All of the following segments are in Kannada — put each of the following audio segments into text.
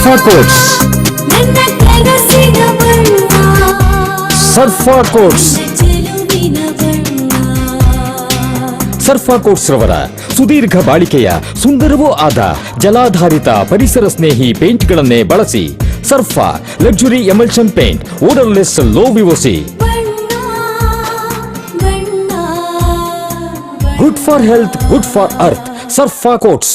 ಕೋಟ್ಸ್ ನನ್ನ ಕನಸಿನ ಬಣ್ಣ ಸರ್ಫಾ ಕೋಟ್ಸ್ ಚೆಲುವಿನ ಬಣ್ಣ ಸರ್ಫಾ ಕೋಟ್ಸ್ ರವರ ಸುದೀರ್ಘ ಬಾಳಿಕೆಯ ಸುಂದರವೂ ಆದ ಜಲಾಧಾರಿತ ಪರಿಸರ ಸ್ನೇಹಿ ಪೇಂಟ್ಗಳನ್ನೇ ಬಳಸಿ Sarfa luxury emulsion paint odourless low VOC ಬಣ್ಣ ಬಣ್ಣ good for health good for earth Sarfa coats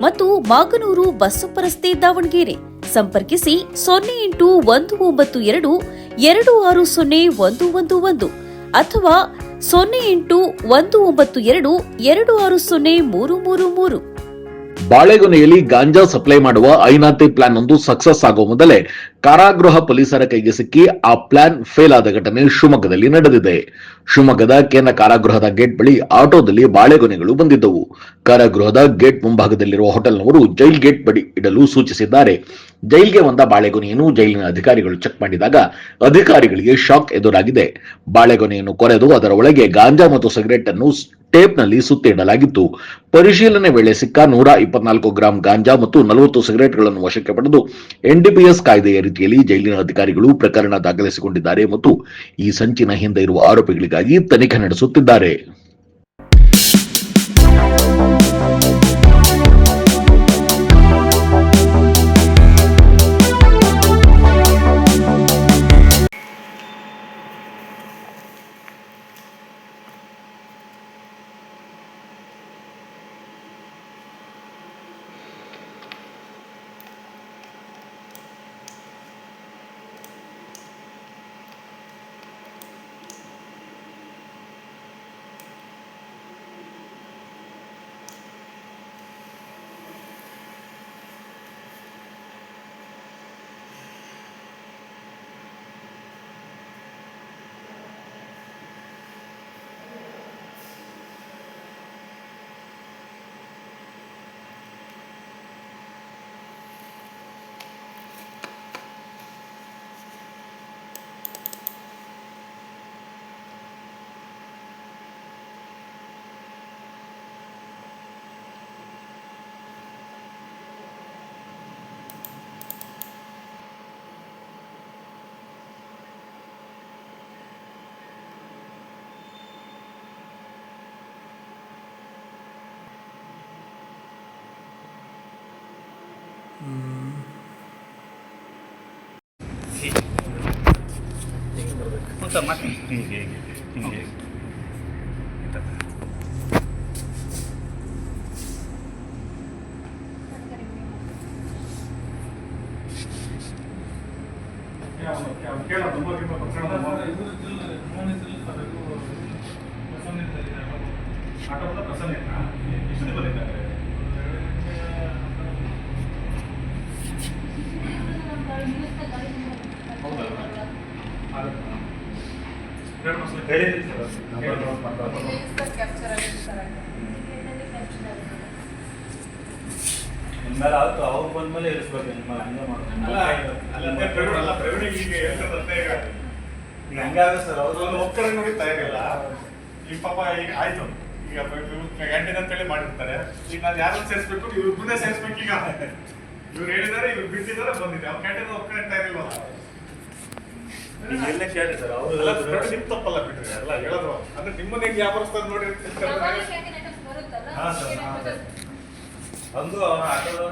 ಮತ್ತು ಮಾಗನೂರು ಬಸ್ಸಪ್ಪ ರಸ್ತೆ ದಾವಣಗೆರೆ. ಸಂಪರ್ಕಿಸಿ ಸೊನ್ನೆ ಎಂಟು ಒಂದು ಒಂಬತ್ತು ಎರಡು ಎರಡು ಆರು ಸೊನ್ನೆ ಒಂದು ಒಂದು ಒಂದು ಅಥವಾ ಸೊನ್ನೆ ಎಂಟು ಒಂದು ಒಂಬತ್ತು ಎರಡು ಎರಡು ಆರು ಸೊನ್ನೆ ಮೂರು ಮೂರು ಮೂರು. ಬಾಳೆಗೊನೆಯಲ್ಲಿ ಗಾಂಜಾ ಸಪ್ಲೈ ಮಾಡುವ ಐನಾತಿ ಪ್ಲಾನ್ ಒಂದು ಸಕ್ಸಸ್ ಆಗುವ ಮೊದಲೇ ಕಾರಾಗೃಹ ಪೊಲೀಸರ ಕೈಗೆ ಸಿಕ್ಕಿ ಆ ಪ್ಲಾನ್ ಫೇಲ್ ಆದ ಘಟನೆ ಶಿವಮೊಗ್ಗದಲ್ಲಿ ನಡೆದಿದೆ. ಶಿವಮೊಗ್ಗದ ಕೇಂದ್ರ ಕಾರಾಗೃಹದ ಗೇಟ್ ಬಳಿ ಆಟೋದಲ್ಲಿ ಬಾಳೆಗೊನೆಗಳು ಬಂದಿದ್ದವು. ಕಾರಾಗೃಹದ ಗೇಟ್ ಮುಂಭಾಗದಲ್ಲಿರುವ ಹೋಟೆಲ್ನವರು ಜೈಲ್ ಗೇಟ್ ಬಳಿ ಇಡಲು ಸೂಚಿಸಿದ್ದಾರೆ. ಜೈಲ್ಗೆ ಬಂದ ಬಾಳೆಗೊನೆಯನ್ನು ಜೈಲಿನ ಅಧಿಕಾರಿಗಳು ಚೆಕ್ ಮಾಡಿದಾಗ ಅಧಿಕಾರಿಗಳಿಗೆ ಶಾಕ್ ಎದುರಾಗಿದೆ. ಬಾಳೆಗೊನೆಯನ್ನು ಕೊರೆದು ಅದರ ಒಳಗೆ ಗಾಂಜಾ ಮತ್ತು ಸಿಗರೆಟ್ ಅನ್ನು ಟೇಪ್ನಲ್ಲಿ ಸುತ್ತಿಡಲಾಗಿತ್ತು. ಪರಿಶೀಲನೆ ವೇಳೆ ಸಿಕ್ಕ ನೂರ ಇಪ್ಪತ್ನಾಲ್ಕು ಗ್ರಾಂ ಗಾಂಜಾ ಮತ್ತು ನಲವತ್ತು ಸಿಗರೆಟ್ಗಳನ್ನು ವಶಕ್ಕೆ ಪಡೆದು ಎನ್ಡಿಪಿಎಸ್ ಕಾಯ್ದೆಯ ರೀತಿಯಲ್ಲಿ ಜೈಲಿನ ಅಧಿಕಾರಿಗಳು ಪ್ರಕರಣ ದಾಖಲಿಸಿಕೊಂಡಿದ್ದಾರೆ ಮತ್ತು ಈ ಸಂಚಿನ ಹಿಂದೆ ಇರುವ ಆರೋಪಿಗಳಿಗಾಗಿ ತನಿಖೆ ನಡೆಸುತ್ತಿದ್ದಾರೆ. ಮತ್ತೆ ಹಿಂಗೆ ಹಿಂಗೆ ಇನ್ಮೇಲೆ ಆಯ್ತು ಅವ್ರು ಬಂದ್ಮೇಲೆ ಇರಿಸ್ಬೇಕು ನಿಮ್ಮಲ್ಲಿ ಹಂಗೆ ಮಾಡೋದು ಈಗ ಹಂಗೆ ಆಗುತ್ತೆ ಸರ್ ಅವ್ರು ಒಕ್ಕಡೆ ನೋಡಿ ತಯಾರಿಲ್ಲ ಈ ಪಾಪ ಈಗ ಆಯ್ತು ಈಗ ಗಂಟೆ ಅಂತೇಳಿ ಮಾಡಿರ್ತಾರೆ ಈಗ ನಾನು ಯಾರನ್ನ ಸೇರಿಸ್ಬೇಕು ಇವ್ರು ಮುಂದೆ ಸೇರಿಸ್ಬೇಕು, ಈಗ. ಇವ್ರು ಹೇಳಿದಾರೆ ಇವ್ರು ಬಿಟ್ಟಿದ್ದಾರೆ, ಬಂದಿದೆ. ಅವ್ರ ಕ್ಯಾಂಟೀನ್ ಒಕ್ಕಡೆ ತಯಾರಿಲ್ವಲ್ಲ ಈಗ ಎಲ್ಲೇ ಕೇಳಿ ಸರ್ ಅವರು ನಿಮ್ ತಪ್ಪಲ್ಲ ಬಿಟ್ರೆ ಎಲ್ಲ ಹೇಳೋದು. ಅಂದ್ರೆ ನಿಮ್ಮನ್ನ ಹೆಂಗ್ ವ್ಯಾಪಾರಸ್ಥರು ನೋಡಿ ಹಾಂ ಸರ್ ಹಾಂ ಸರ್. ಅಂದು ಆಟೋದವ್ರು